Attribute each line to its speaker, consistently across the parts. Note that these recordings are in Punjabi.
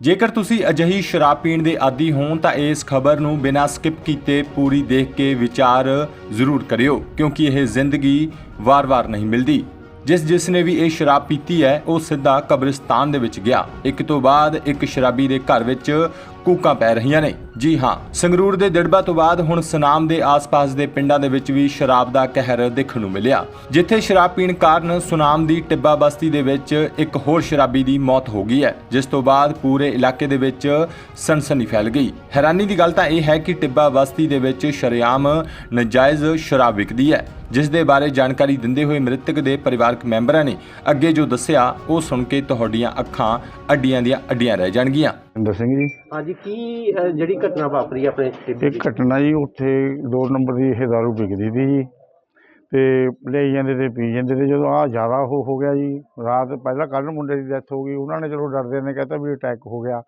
Speaker 1: ਜੇਕਰ ਤੁਸੀਂ ਅਜਿਹੀ ਸ਼ਰਾਬ ਪੀਣ ਦੇ ਆਦੀ ਹੋ ਤਾਂ ਇਸ ਖਬਰ ਨੂੰ ਬਿਨਾਂ ਸਕਿਪ ਕੀਤੇ ਪੂਰੀ ਦੇਖ ਕੇ ਵਿਚਾਰ ਜ਼ਰੂਰ ਕਰਿਓ, ਕਿਉਂਕਿ ਇਹ ਜ਼ਿੰਦਗੀ ਵਾਰ-ਵਾਰ ਨਹੀਂ ਮਿਲਦੀ। ਜਿਸ ਜਿਸ ਨੇ ਵੀ ਇਹ ਸ਼ਰਾਬ ਪੀਤੀ ਹੈ, ਉਹ ਸਿੱਧਾ ਕਬਰਿਸਤਾਨ ਦੇ ਵਿੱਚ ਗਿਆ। ਇੱਕ ਤੋਂ ਬਾਅਦ ਇੱਕ ਸ਼ਰਾਬੀ ਦੇ ਘਰ ਵਿੱਚ ਕੂਕਾਂ ਪੈ ਰਹੀਆਂ ਨੇ। ਜੀ ਹਾਂ, ਸੰਗਰੂਰ ਦੇ ਦਿੜਬਾ ਤੋਂ ਬਾਅਦ ਹੁਣ ਸਨਾਮ ਦੇ ਆਸ-ਪਾਸ ਦੇ ਪਿੰਡਾਂ ਦੇ ਵਿੱਚ ਵੀ ਸ਼ਰਾਬ ਦਾ ਕਹਿਰ ਦੇਖਣ ਨੂੰ ਮਿਲਿਆ। ਜਿੱਥੇ ਸ਼ਰਾਬ ਪੀਣ ਕਾਰਨ ਸੁਨਾਮ ਦੀ ਟਿੱਬਾ ਬਸਤੀ ਦੇ ਵਿੱਚ ਇੱਕ ਹੋਰ ਸ਼ਰਾਬੀ ਦੀ ਮੌਤ ਹੋ ਗਈ ਹੈ, ਜਿਸ ਤੋਂ ਬਾਅਦ ਪੂਰੇ ਇਲਾਕੇ ਦੇ ਵਿੱਚ ਸਨਸਨੀ ਫੈਲ ਗਈ। ਹੈਰਾਨੀ ਦੀ ਗੱਲ ਤਾਂ ਇਹ ਹੈ ਕਿ ਟਿੱਬਾ ਬਸਤੀ ਦੇ ਵਿੱਚ ਸ਼ਰੇਆਮ ਨਜਾਇਜ਼ ਸ਼ਰਾਬ ਵਿਕਦੀ ਹੈ, ਜਿਸ ਦੇ ਬਾਰੇ ਜਾਣਕਾਰੀ ਦਿੰਦੇ ਹੋਏ ਮ੍ਰਿਤਕ ਦੇ ਪਰਿਵਾਰਕ ਮੈਂਬਰਾਂ ਨੇ ਅੱਗੇ ਜੋ ਦੱਸਿਆ, ਉਹ ਸੁਣ ਕੇ ਤੁਹਾਡੀਆਂ ਅੱਖਾਂ ਅੱਡੀਆਂ ਦੀਆਂ ਅੱਡੀਆਂ ਰਹਿ ਜਾਣਗੀਆਂ।
Speaker 2: ਇੰਦਰ ਸਿੰਘ ਜੀ।
Speaker 3: ਹਾਂਜੀ ਕੀ ਅਹ, ਜਿਹੜੀ ਘਟਨਾ ਵਾਪਰੀ ਆਪਣੇ ਟਿੱਬੇ
Speaker 2: ਇਹ ਘਟਨਾ ਜੀ ਉੱਥੇ ਦੋ ਨੰਬਰ ਦੀ ਇਹ ਦਾਰੂ ਵਿਕਦੀ ਸੀ ਜੀ। ਤੇ ਲਈ ਜਾਂਦੇ ਤੇ ਪੀ ਜਾਂਦੇ ਤੇ ਜਦੋਂ ਆ ਜ਼ਿਆਦਾ ਹੋ ਹੋ ਗਿਆ ਜੀ ਰਾਤ ਪਹਿਲਾਂ ਕੱਲ੍ਹ ਮੁੰਡੇ ਦੀ ਡੈਥ ਹੋ ਗਈ ਉਹਨਾਂ ਨੇ ਚਲੋ ਡਰਦੇ ਨੇ ਕਹਤਾ ਵੀ ਅਟੈਕ ਹੋ ਗਿਆ।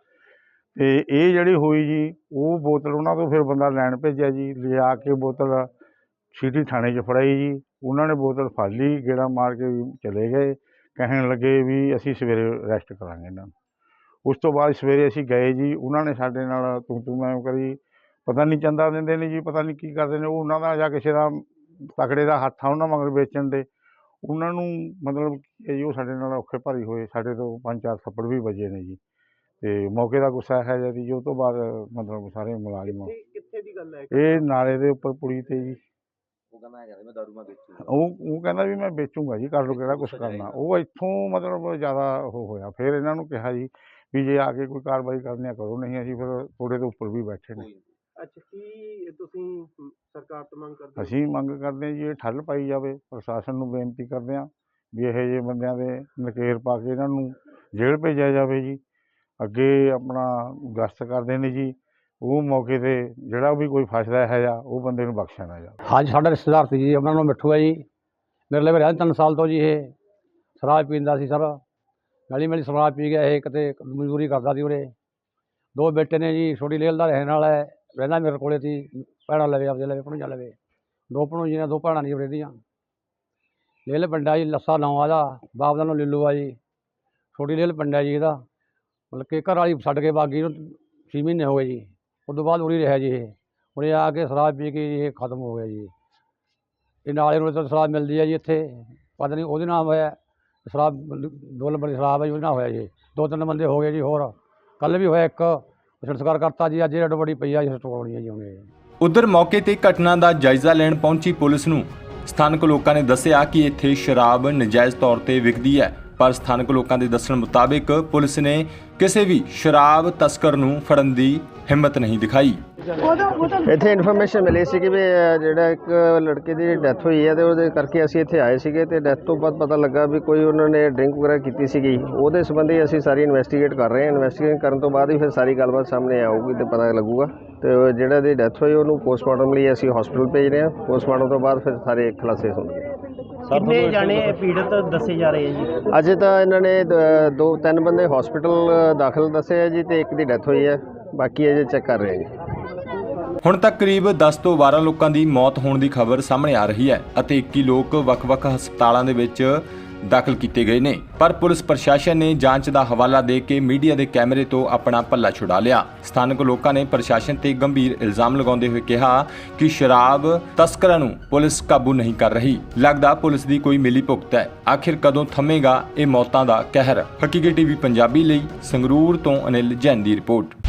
Speaker 2: ਤੇ ਇਹ ਜਿਹੜੀ ਹੋਈ ਜੀ ਉਹ ਬੋਤਲ ਉਹਨਾਂ ਤੋਂ ਫਿਰ ਬੰਦਾ ਲੈਣ ਭੇਜਿਆ ਜੀ ਲਿਜਾ ਕੇ ਬੋਤਲ ਸਿਟੀ ਥਾਣੇ 'ਚ ਫੜਾਈ ਜੀ। ਉਹਨਾਂ ਨੇ ਬੋਤਲ ਫੜ ਲਈ ਗੇੜਾ ਮਾਰ ਕੇ ਵੀ ਚਲੇ ਗਏ। ਕਹਿਣ ਲੱਗੇ ਵੀ ਅਸੀਂ ਸਵੇਰੇ ਰੈਸਟ ਕਰਾਂਗੇ ਇਹਨਾਂ ਨੂੰ। ਉਸ ਤੋਂ ਬਾਅਦ ਸਵੇਰੇ ਅਸੀਂ ਗਏ ਜੀ ਉਹਨਾਂ ਨੇ ਸਾਡੇ ਨਾਲ ਤੂੰ ਤੂੰ ਮੈਂ ਕਰੀ ਪਤਾ ਨਹੀਂ ਚੰਦਾ ਦਿੰਦੇ ਨੇ ਜੀ ਪਤਾ ਨਹੀਂ ਕੀ ਕਰਦੇ ਨੇ ਉਹ ਉਹਨਾਂ ਦਾ ਜਾਂ ਕਿਸੇ ਦਾ ਤਕੜੇ ਦਾ ਹੱਥ ਆ ਉਹਨਾਂ ਮਗਰ ਵੇਚਣ ਦੇ ਉਹਨਾਂ ਨੂੰ ਮਤਲਬ ਕਿ ਜੀ ਉਹ ਸਾਡੇ ਨਾਲ ਔਖੇ ਭਾਰੀ ਹੋਏ ਸਾਡੇ ਤੋਂ ਪੰਜ ਚਾਰ ਥੱਪੜ ਵੀ ਵੱਜੇ ਨੇ ਜੀ ਤੇ ਮੌਕੇ ਦਾ ਗੁੱਸਾ ਹੈ ਜੀ ਉਹ ਤੋਂ ਬਾਅਦ ਮਤਲਬ ਸਾਰੇ ਮੁਲਾਜ਼ਮ
Speaker 3: ਇਹ ਕਿੱਥੇ ਦੀ ਗੱਲ ਹੈ?
Speaker 2: ਇਹ ਨਾਲੇ ਦੇ ਉੱਪਰ ਪੁਲੀ ਤੇ ਜੀ।
Speaker 3: ਉਹ ਕਹਿੰਦਾ ਮੈਂ ਦਾਰੂ ਮੈਂ ਵੇਚੂਗਾ।
Speaker 2: ਉਹ ਉਹ ਕਹਿੰਦਾ ਵੀ ਮੈਂ ਵੇਚੂੰਗਾ ਜੀ ਕਰ ਲਓ ਕਿਹੜਾ ਕੁਛ ਕਰਨਾ। ਉਹ ਇੱਥੋਂ ਮਤਲਬ ਜ਼ਿਆਦਾ ਉਹ ਹੋਇਆ ਫਿਰ ਇਹਨਾਂ ਨੂੰ ਕਿਹਾ ਜੀ ਵੀ ਜੇ ਆ ਕੇ ਕੋਈ ਕਾਰਵਾਈ ਕਰਨੀ ਆ ਕਰੋ ਨਹੀਂ ਅਸੀਂ ਫਿਰ ਥੋੜੇ ਤੋਂ ਉੱਪਰ ਵੀ ਬੈਠੇ ਨੇ।
Speaker 3: ਅੱਛਾ ਕੀ ਤੁਸੀਂ ਮ, ਸਰਕਾਰ ਤੋਂ ਮੰਗ ਕਰਦੇ ਹੋ?
Speaker 2: ਅਸੀਂ ਮੰਗ ਕਰਦੇ ਹਾਂ ਜੀ ਇਹ ਠੱਲ ਪਾਈ ਜਾਵੇ ਪ੍ਰਸ਼ਾਸਨ ਨੂੰ ਬੇਨਤੀ ਕਰਦੇ ਹਾਂ ਵੀ ਇਹੋ ਜਿਹੇ ਬੰਦਿਆਂ ਦੇ ਨਕੇਰ ਪਾ ਕੇ ਇਹਨਾਂ ਨੂੰ ਜੇਲ੍ਹ ਭੇਜਿਆ ਜਾਵੇ ਜੀ। ਅੱਗੇ ਆਪਣਾ ਗਸ਼ਤ ਕਰਦੇ ਨੇ ਜੀ ਉਹ ਮੌਕੇ ਤੇ ਜਿਹੜਾ ਵੀ ਕੋਈ ਫਸਦਾ ਹੈ ਜਾਂ ਉਹ ਬੰਦੇ ਨੂੰ ਬਖਸ਼ਿਆ ਨਾ ਜਾਵੇ।
Speaker 4: ਹਾਂਜੀ ਸਾਡਾ ਰਿਸ਼ਤੇਦਾਰ ਸੀ ਜੀ ਉਹਨਾਂ ਨੂੰ ਮਿੱਠੂ ਹੈ ਜੀ। ਮੇਰੇ ਲਈ ਰਹਿ ਤਿੰਨ ਸਾਲ ਤੋਂ ਜੀ ਇਹ। ਸ਼ਰਾਬ ਪੀਂਦਾ ਸੀ ਸਰ। ਗਲੀ ਮੇਲੀ ਸ਼ਰਾਬ ਪੀ ਗਿਆ ਇਹ, ਕਿਤੇ ਮਜ਼ਦੂਰੀ ਕਰਦਾ ਸੀ ਉਰੇ। ਦੋ ਬੇਟੇ ਨੇ ਜੀ, ਛੋਟੀ ਲੇਲ ਦਾ ਰਹਿਣ ਵਾਲਾ ਹੈ ਰਹਿੰਦਾ ਮੇਰੇ ਕੋਲੇ ਸੀ, ਭੈਣਾਂ ਲਵੇ, ਆਪਦੇ ਲਵੇ ਭਣਜਾ ਲਵੇ। ਦੋ ਭਣੋ ਜੀ ਨੇ, ਦੋ ਭੈਣਾਂ ਨਹੀਂ ਉਰੇ ਦੀਆਂ। ਲੇਲ ਪਿੰਡਾ ਜੀ, ਲੱਸਾ ਨਾਂ ਆਦਾ ਬਾਪ ਦਾ ਨਾਂ ਲਿੱਲੂ ਆ ਜੀ। ਛੋਟੀ ਲੇਲ ਪਿੰਡਾ ਜੀ ਇਹਦਾ। ਮਤਲਬ ਕਿ ਘਰ ਵਾਲੀ ਛੱਡ ਕੇ ਬਾਗੀ ਨੂੰ 6 ਮਹੀਨੇ ਹੋ ਗਏ ਜੀ। ਉਸ ਤੋਂ ਬਾਅਦ ਉਰੀ ਰਿਹਾ ਜੀ ਇਹ। ਉਰੇ ਆ ਕੇ ਸ਼ਰਾਬ ਪੀ ਕੇ ਇਹ ਖਤਮ ਹੋ ਗਿਆ ਜੀ। ਇਹ ਨਾਲੇ ਰੋਲੇ ਤੋਂ ਸ਼ਰਾਬ ਮਿਲਦੀ ਹੈ ਜੀ ਇੱਥੇ। ਪਤਾ ਨਹੀਂ ਉਹਦੇ ਨਾਲ ਹੋਇਆ। ਸ਼ਰਾਬ ਦੋ ਨੰਬਰ ਦੀ ਸ਼ਰਾਬ ਹੈ ਜੀ, ਉਹਦੇ ਨਾਲ ਹੋਇਆ ਜੀ ਦੋ ਤਿੰਨ ਬੰਦੇ ਹੋ ਗਏ ਜੀ, ਹੋਰ। ਕੱਲ ਵੀ ਹੋਇਆ ਇੱਕ। ਸੰਸਕਾਰ ਕਰਤਾ ਜੀ, ਅੱਜ ਇਹ ਬੜੀ ਪਈ ਆ ਜੀ ਸਟੋਰ ਜੀ ਉਹਨੇ
Speaker 1: ਉਧਰ ਮੌਕੇ ਤੇ ਘਟਨਾ ਦਾ ਜਾਇਜ਼ਾ ਲੈਣ ਪਹੁੰਚੀ ਪੁਲਿਸ ਨੂੰ। ਸਥਾਨਕ ਲੋਕਾਂ ਨੇ ਦੱਸਿਆ ਕਿ ਇੱਥੇ ਸ਼ਰਾਬ ਨਜਾਇਜ਼ ਤੌਰ ਤੇ ਵਿਕਦੀ ਹੈ। ਪਰ ਸਥਾਨਕ ਲੋਕਾਂ ਦੇ ਦੱਸਣ ਮੁਤਾਬਿਕ ਪੁਲਿਸ ਨੇ ਕਿਸੇ ਵੀ ਸ਼ਰਾਬ ਤਸਕਰ ਨੂੰ ਫੜਨ ਦੀ ਹਿੰਮਤ ਨਹੀਂ ਦਿਖਾਈ।
Speaker 5: ਇੱਥੇ ਇਨਫੋਰਮੇਸ਼ਨ ਮਿਲੀ ਸੀ ਕਿ ਵੀ ਜਿਹੜਾ ਇੱਕ ਲੜਕੇ ਦੀ ਡੈਥ ਹੋਈ ਹੈ ਤੇ ਉਹਦੇ ਕਰਕੇ ਅਸੀਂ ਇੱਥੇ ਆਏ ਸੀਗੇ ਤੇ ਡੈਥ ਤੋਂ ਬਾਅਦ ਪਤਾ ਲੱਗਾ ਵੀ ਕੋਈ ਉਹਨਾਂ ਨੇ ਡਰਿੰਕ ਵਗੈਰਾ ਕੀਤੀ ਸੀਗੀ। ਉਹਦੇ ਸੰਬੰਧੀ ਅਸੀਂ ਸਾਰੀ ਇਨਵੈਸਟੀਗੇਟ ਕਰ ਰਹੇ ਹਾਂ। ਇਨਵੈਸਟੀਗੇਟ ਕਰਨ ਤੋਂ ਬਾਅਦ ਹੀ ਫਿਰ ਸਾਰੀ ਗੱਲਬਾਤ ਸਾਹਮਣੇ ਆਊਗੀ ਤੇ ਪਤਾ ਲੱਗੂਗਾ। ਤੇ ਜਿਹੜਾ ਦੀ ਡੈਥ ਹੋਈ, ਉਹਨੂੰ ਪੋਸਟਮਾਰਟਮ ਲਈ ਅਸੀਂ ਹਸਪੀਟਲ ਭੇਜ ਰਹੇ ਹਾਂ। ਪੋਸਟਮਾਰਟਮ ਤੋਂ ਬਾਅਦ ਫਿਰ ਸਾਰੇ ਖੁਲਾਸੇ ਹੋਣਗੇ।
Speaker 3: ਕਿੰਨੇ ਜਾਣੇ ਪੀੜਤ ਦੱਸੇ ਜਾ ਰਹੇ ਹੈ ਜੀ?
Speaker 5: ਅਜੇ ਤਾਂ ਇਹਨਾਂ ਨੇ ਦ- ਦੋ ਤਿੰਨ ਬੰਦੇ ਹਸਪੀਟਲ ਦਾਖਲ ਦੱਸੇ ਆ ਜੀ ਤੇ ਇੱਕ ਦੀ ਡੈਥ ਹੋਈ ਹੈ ਬਾਕੀ ਅਜੇ ਚੈੱਕ ਕਰ ਰਹੇ ਹਾਂ ਜੀ।
Speaker 1: ਹੁਣ ਤੱਕ ਕਰੀਬ 10 ਤੋਂ 12 ਲੋਕਾਂ ਦੀ ਮੌਤ ਹੋਣ ਦੀ ਖਬਰ ਸਾਹਮਣੇ ਆ ਰਹੀ ਹੈ ਅਤੇ 21 ਲੋਕ ਵੱਖ-ਵੱਖ ਹਸਪਤਾਲਾਂ ਦੇ ਵਿੱਚ ਦਾਖਲ ਕੀਤੇ ਗਏ ਨੇ। ਪਰ ਪੁਲਿਸ ਪ੍ਰਸ਼ਾਸਨ ਨੇ ਜਾਂਚ ਦਾ ਹਵਾਲਾ ਦੇ ਕੇ ਮੀਡੀਆ ਦੇ ਕੈਮਰੇ ਤੋਂ ਆਪਣਾ ਪੱਲਾ ਛੁਡਾ ਲਿਆ। ਸਥਾਨਕ ਲੋਕਾਂ ਨੇ ਪ੍ਰਸ਼ਾਸਨ ਤੇ ਗੰਭੀਰ ਇਲਜ਼ਾਮ ਲਗਾਉਂਦੇ ਹੋਏ ਕਿਹਾ ਕਿ ਸ਼ਰਾਬ ਤਸਕਰਾਂ ਨੂੰ ਪੁਲਿਸ ਕਾਬੂ ਨਹੀਂ ਕਰ ਰਹੀ। ਲੱਗਦਾ ਪੁਲਿਸ ਦੀ ਕੋਈ ਮਿਲੀ ਭੁਗਤ ਹੈ। ਆਖਿਰ ਕਦੋਂ ਥੰਮੇਗਾ ਇਹ ਮੌਤਾਂ ਦਾ ਕਹਿਰ? ਹਕੀਕੀ ਟੀਵੀ ਪੰਜਾਬੀ ਲਈ ਸੰਗਰੂਰ ਤੋਂ ਅਨਿਲ ਜੈਨ ਦੀ ਰਿਪੋਰਟ।